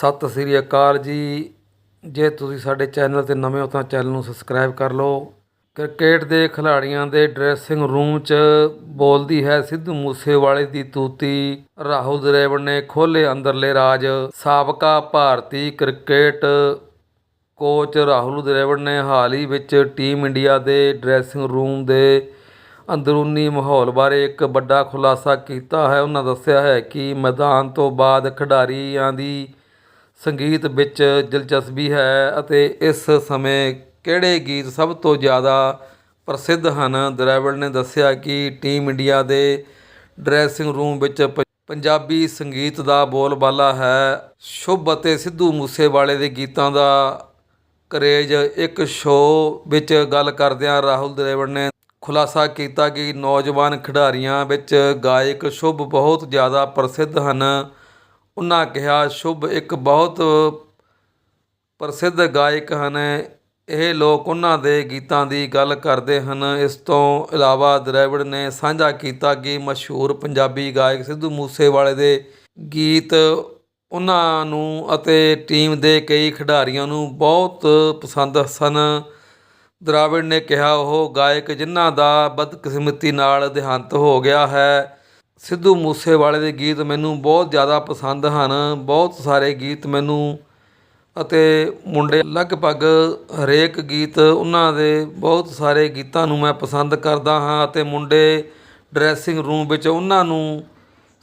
ਸਤਿ ਸ੍ਰੀ ਅਕਾਲ ਜੀ। ਜੇ ਤੁਸੀਂ ਸਾਡੇ ਚੈਨਲ ਤੇ ਨਵੇਂ ਹੋ ਤਾਂ ਚੈਨਲ ਨੂੰ ਸਬਸਕ੍ਰਾਈਬ ਕਰ ਲਓ। ਕ੍ਰਿਕਟ ਦੇ ਖਿਡਾਰੀਆਂ ਦੇ ਡਰੈਸਿੰਗ ਰੂਮ 'ਚ ਬੋਲਦੀ ਹੈ ਸਿੱਧੂ ਮੂਸੇਵਾਲੇ ਦੀ ਤੂਤੀ। ਰਾਹੁਲ ਦਰੇਵੜ ਨੇ ਖੋਲ੍ਹੇ ਅੰਦਰਲੇ ਰਾਜ। ਸਾਬਕਾ ਭਾਰਤੀ ਕ੍ਰਿਕਟ ਕੋਚ ਰਾਹੁਲ ਦਰੇਵੜ ਨੇ ਹਾਲ ਹੀ ਵਿੱਚ ਟੀਮ ਇੰਡੀਆ ਦੇ ਡਰੈਸਿੰਗ ਰੂਮ ਦੇ ਅੰਦਰੂਨੀ ਮਾਹੌਲ ਬਾਰੇ ਇੱਕ ਵੱਡਾ ਖੁਲਾਸਾ ਕੀਤਾ ਹੈ। ਉਹਨਾਂ ਦੱਸਿਆ ਹੈ ਕਿ ਮੈਦਾਨ ਤੋਂ ਬਾਅਦ ਖਿਡਾਰੀਆਂ ਦੀ ਸੰਗੀਤ ਵਿੱਚ ਦਿਲਚਸਪੀ ਹੈ ਅਤੇ ਇਸ ਸਮੇਂ ਕਿਹੜੇ ਗੀਤ ਸਭ ਤੋਂ ਜ਼ਿਆਦਾ ਪ੍ਰਸਿੱਧ ਹਨ? ਦ੍ਰੈਵੜ ਨੇ ਦੱਸਿਆ ਕਿ ਟੀਮ ਇੰਡੀਆ ਦੇ ਡਰੈਸਿੰਗ ਰੂਮ ਵਿੱਚ ਪ- ਪੰਜਾਬੀ ਸੰਗੀਤ ਦਾ ਬੋਲਬਾਲਾ ਹੈ। ਸ਼ੁਭ ਅਤੇ ਸਿੱਧੂ ਮੂਸੇਵਾਲੇ ਦੇ ਗੀਤਾਂ ਦਾ ਕਰੇਜ ਇੱਕ ਸ਼ੋਅ ਵਿੱਚ ਗੱਲ ਕਰਦਿਆਂ ਰਾਹੁਲ ਦਰੇਵੜ ਨੇ ਖੁਲਾਸਾ ਕੀਤਾ ਕਿ ਨੌਜਵਾਨ ਖਿਡਾਰੀਆਂ ਵਿੱਚ ਗਾਇਕ ਸ਼ੁਭ ਬਹੁਤ ਜ਼ਿਆਦਾ ਪ੍ਰਸਿੱਧ ਹਨ। ਉਹਨਾਂ ਕਿਹਾ, ਸ਼ੁਭ ਇੱਕ ਬਹੁਤ ਪ੍ਰਸਿੱਧ ਗਾਇਕ ਹਨ। ਇਹ ਲੋਕ ਉਹਨਾਂ ਦੇ ਗੀਤਾਂ ਦੀ ਗੱਲ ਕਰਦੇ ਹਨ। ਇਸ ਤੋਂ ਇਲਾਵਾ ਦਰੈਵੜ ਨੇ ਸਾਂਝਾ ਕੀਤਾ ਕਿ ਮਸ਼ਹੂਰ ਪੰਜਾਬੀ ਗਾਇਕ ਸਿੱਧੂ ਮੂਸੇਵਾਲੇ ਦੇ ਗੀਤ ਉਹਨਾਂ ਨੂੰ ਅਤੇ ਟੀਮ ਦੇ ਕਈ ਖਿਡਾਰੀਆਂ ਨੂੰ ਬਹੁਤ ਪਸੰਦ ਸਨ। ਦਰਾਵਿੜ ਨੇ ਕਿਹਾ, ਉਹ ਗਾਇਕ ਜਿਨ੍ਹਾਂ ਦਾ ਬਦਕਿਸਮਤੀ ਨਾਲ ਦੇਹਾਂਤ ਹੋ ਗਿਆ ਹੈ ਸਿੱਧੂ ਮੂਸੇਵਾਲੇ ਦੇ ਗੀਤ ਮੈਨੂੰ ਬਹੁਤ ਜ਼ਿਆਦਾ ਪਸੰਦ ਹਨ। ਬਹੁਤ ਸਾਰੇ ਗੀਤ ਮੈਨੂੰ ਅਤੇ ਮੁੰਡੇ ਲਗਭਗ ਹਰੇਕ ਗੀਤ ਉਹਨਾਂ ਦੇ ਬਹੁਤ ਸਾਰੇ ਗੀਤਾਂ ਨੂੰ ਮੈਂ ਪਸੰਦ ਕਰਦਾ ਹਾਂ ਅਤੇ ਮੁੰਡੇ ਡਰੈਸਿੰਗ ਰੂਮ ਵਿੱਚ ਉਹਨਾਂ ਨੂੰ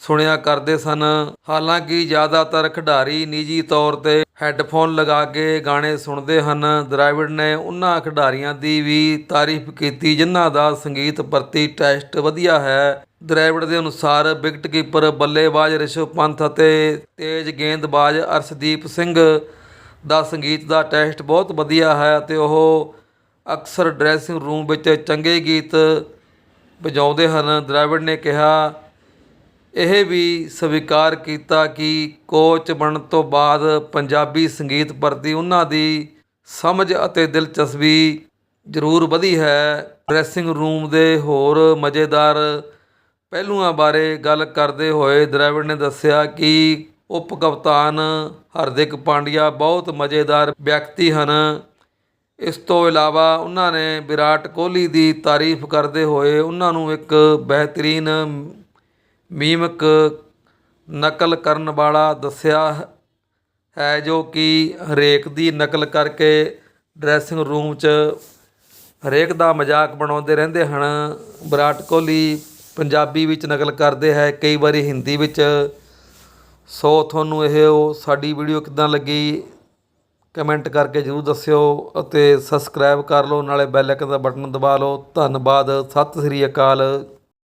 ਸੁਣਿਆ ਕਰਦੇ ਸਨ। ਹਾਲਾਂਕਿ ਜ਼ਿਆਦਾਤਰ ਖਿਡਾਰੀ ਨਿੱਜੀ ਤੌਰ ਤੇ ਹੈੱਡਫੋਨ ਲਗਾ ਕੇ ਗਾਣੇ ਸੁਣਦੇ ਹਨ। ਦਰਾਵਿੜ ਨੇ ਉਹਨਾਂ ਖਿਡਾਰੀਆਂ ਦੀ ਵੀ ਤਾਰੀਫ ਕੀਤੀ, ਜਿਨ੍ਹਾਂ ਦਾ ਸੰਗੀਤ ਪ੍ਰਤੀ ਟੈਸਟ ਵਧੀਆ ਹੈ। ਦਰਾਵਿੜ ਦੇ ਅਨੁਸਾਰ ਵਿਕਟ ਕੀਪਰ ਬੱਲੇਬਾਜ਼ ਰਿਸ਼ਵ ਪੰਥ ਅਤੇ ਤੇਜ਼ ਗੇਂਦਬਾਜ਼ ਅਰਸ਼ਦੀਪ ਸਿੰਘ ਦਾ ਸੰਗੀਤ ਦਾ ਟੈਸਟ ਬਹੁਤ ਵਧੀਆ ਹੈ ਅਤੇ ਉਹ ਅਕਸਰ ਡਰੈਸਿੰਗ ਰੂਮ ਵਿੱਚ ਚੰਗੇ ਗੀਤ ਵਜਾਉਂਦੇ ਹਨ। ਦਰਾਵਿੜ ਨੇ ਕਿਹਾ ਇਹ ਵੀ ਸਵੀਕਾਰ ਕੀਤਾ ਕਿ ਕੋਚ ਬਣਨ ਤੋਂ ਬਾਅਦ ਪੰਜਾਬੀ ਸੰਗੀਤ ਪ੍ਰਤੀ ਉਹਨਾਂ ਦੀ ਸਮਝ ਅਤੇ ਦਿਲਚਸਪੀ ਜ਼ਰੂਰ ਵਧੀ ਹੈ। ਡਰੈਸਿੰਗ ਰੂਮ ਦੇ ਹੋਰ ਮਜ਼ੇਦਾਰ ਪਹਿਲੂਆਂ ਬਾਰੇ ਗੱਲ ਕਰਦੇ ਹੋਏ ਦ੍ਰਵਿੜ ਨੇ ਦੱਸਿਆ ਕਿ ਉਪ ਕਪਤਾਨ ਹਰਦਿਕ ਪਾਂਡਿਆ ਬਹੁਤ ਮਜ਼ੇਦਾਰ ਵਿਅਕਤੀ ਹਨ। ਇਸ ਤੋਂ ਇਲਾਵਾ ਉਹਨਾਂ ਨੇ ਵਿਰਾਟ ਕੋਹਲੀ ਦੀ ਤਾਰੀਫ ਕਰਦੇ ਹੋਏ ਉਹਨਾਂ ਨੂੰ ਇੱਕ ਬਿਹਤਰੀਨ ਮੀਮਕ ਨਕਲ ਕਰਨ ਵਾਲਾ ਦੱਸਿਆ ਹੈ ਜੋ ਕਿ ਹਰੇਕ ਦੀ ਨਕਲ ਕਰਕੇ ਡਰੈਸਿੰਗ ਰੂਮ 'ਚ ਹਰੇਕ ਦਾ ਮਜ਼ਾਕ ਬਣਾਉਂਦੇ ਰਹਿੰਦੇ ਹਨ। ਵਿਰਾਟ ਕੋਹਲੀ ਪੰਜਾਬੀ ਵਿੱਚ ਨਕਲ ਕਰਦੇ ਹੈ, ਕਈ ਵਾਰੀ ਹਿੰਦੀ ਵਿੱਚ। ਸੋ ਤੁਹਾਨੂੰ ਇਹ ਉਹ ਸਾਡੀ ਵੀਡੀਓ ਕਿੱਦਾਂ ਲੱਗੀ? ਕਮੈਂਟ ਕਰਕੇ ਜਰੂਰ ਦੱਸਿਓ ਅਤੇ ਸਬਸਕ੍ਰਾਈਬ ਕਰ ਲਓ, ਨਾਲੇ ਬੈਲ ਆਈਕਨ ਦਾ ਬਟਨ ਦਬਾ ਲਓ। ਧੰਨਵਾਦ, ਸਤਿ ਸ੍ਰੀ ਅਕਾਲ।